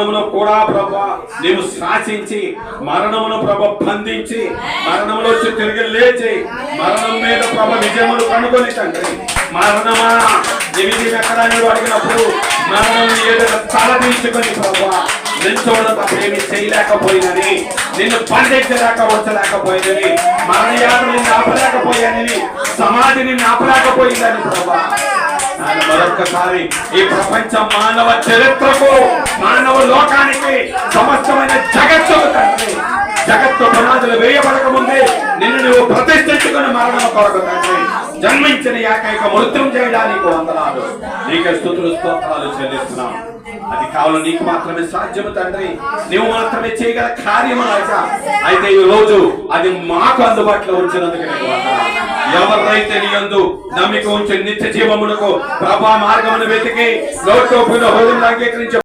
మరణమును కూడా ప్రభు నీవు శాసించి మరణమును ప్రభ బంధించి మరణములో వచ్చి తిరిగి లేచి మరణం మీద ప్రభ విజయమును కనుగొని తండ్రి. మరణమా? నిమిది ఎక్కడా నీవు అడిగినప్పుడు మరణం ఏదైనా తల ప్రభు ప్రభా నిల్చోడ తప్పేమి చేయలేకపోయినని నిన్ను బంధించలేక వచ్చలేకపోయిందని మరణయాత్ర నిన్ను ఆపలేకపోయానని సమాధి నిన్ను ఆపలేకపోయిందని ప్రభా. మరొక్కసారి ఈ ప్రపంచ మానవ చరిత్రకు మానవ జగత్తు పునాదులు వేయబడక ముందే నిన్ను నువ్వు ప్రతిష్ఠించుకుని మరణం కొరకు తండ్రి. జన్మించిన ఏకైక మృత్యం చేయడానికి వందనాలు. నీకే స్థుతులు స్తోత్రాలు చెల్లిస్తున్నాం. అది కావాలని నీకు మాత్రమే సాధ్యము తండ్రి. నువ్వు మాత్రమే చేయగల కార్యము రాజా. అయితే ఈ రోజు అది మాకు అందుబాటులో ఉంచినందుకు ఎవరైతే నీ అందు నమ్మిక ఉంచి నిత్య జీవములకు ప్రభా మార్గమును వెతికి లోటు హృదయం అంగీకరించే